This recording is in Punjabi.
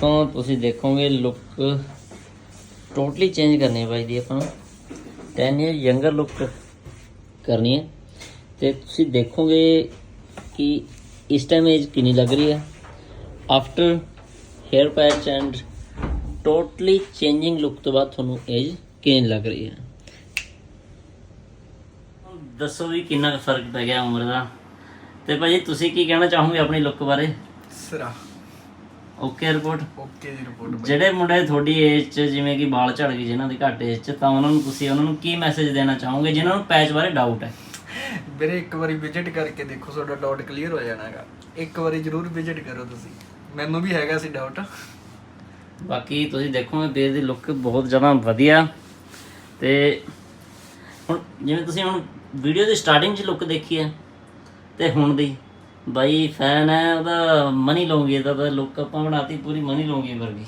ਤੋਂ ਤੁਸੀਂ ਦੇਖੋਗੇ ਲੁੱਕ ਟੋਟਲੀ ਚੇਂਜ ਕਰਨੀ ਹੈ ਬਾਈ ਦੀ ਆਪਾਂ ਨੂੰ। 10 ਇਅਰ ਯੰਗਰ ਲੁੱਕ ਕਰਨੀ ਹੈ। ਤੇ ਤੁਸੀਂ ਦੇਖੋਗੇ ਕਿ ਇਸ ਟਾਈਮ ਏਜ ਕਿੰਨੀ ਲੱਗ ਰਹੀ ਹੈ। After hair patch and totally changing look ਤੋਂ ਬਾਅਦ ਤੁਹਾਨੂੰ ਏਜ ਕਿੰਨੀ ਲੱਗ ਰਹੀ ਹੈ। ਦੱਸੋ ਵੀ ਕਿੰਨਾ ਕੁ ਫ਼ਰਕ ਪੈ ਗਿਆ ਉਮਰ ਦਾ। ਤੇ ਭਾਜੀ ਤੁਸੀਂ ਕੀ ਕਹਿਣਾ ਚਾਹੋਗੇ ਆਪਣੀ ਲੁੱਕ ਬਾਰੇ? ਸਿਰਾ। ਓਕੇ ਰਿਪੋਰਟ ਓਕੇ ਦੀ ਰਿਪੋਰਟ ਜਿਹੜੇ ਮੁੰਡੇ ਤੁਹਾਡੀ ਏਜ 'ਚ ਜਿਵੇਂ ਕਿ ਵਾਲ ਝੜ ਗਏ ਜਿਨ੍ਹਾਂ ਦੀ ਘੱਟ ਏਜ 'ਚ ਤਾਂ ਉਹਨਾਂ ਨੂੰ ਤੁਸੀਂ ਉਹਨਾਂ ਨੂੰ ਕੀ ਮੈਸੇਜ ਦੇਣਾ ਚਾਹੋਗੇ? ਜਿਨ੍ਹਾਂ ਨੂੰ ਪੈਚ ਬਾਰੇ ਡਾਊਟ ਹੈ। ਵੀਰੇ ਇੱਕ ਵਾਰੀ ਵਿਜ਼ਿਟ ਕਰਕੇ ਦੇਖੋ ਤੁਹਾਡਾ ਡਾਊਟ ਕਲੀਅਰ ਹੋ ਜਾਣਾ ਹੈਗਾ। ਇੱਕ ਵਾਰੀ ਜ਼ਰੂਰ ਵਿਜ਼ਿਟ ਕਰੋ ਤੁਸੀਂ। ਮੈਨੂੰ ਵੀ ਹੈਗਾ ਸੀ ਡਾਊਟ ਬਾਕੀ ਤੁਸੀਂ ਦੇਖੋਗੇ ਵੀਰ ਦੀ ਲੁੱਕ ਬਹੁਤ ਜ਼ਿਆਦਾ ਵਧੀਆ। ਤੇ ਹੁਣ ਜਿਵੇਂ ਤੁਸੀਂ ਹੁਣ ਵੀਡੀਓ ਦੀ ਸਟਾਰਟਿੰਗ 'ਚ ਲੁੱਕ ਦੇਖੀ ਹੈ ਤੇ ਹੁਣ ਦੀ। ਬਾਈ ਫੈਨ ਹੈ, ਉਹਦਾ ਮਨੀ ਲੌਂਗੀ ਦਾ ਤਾਂ ਲੁੱਕ ਆਪਾਂ ਬਣਾਤੀ, ਪੂਰੀ ਮਨੀ ਲੌਂਗੀ ਵਰਗੀ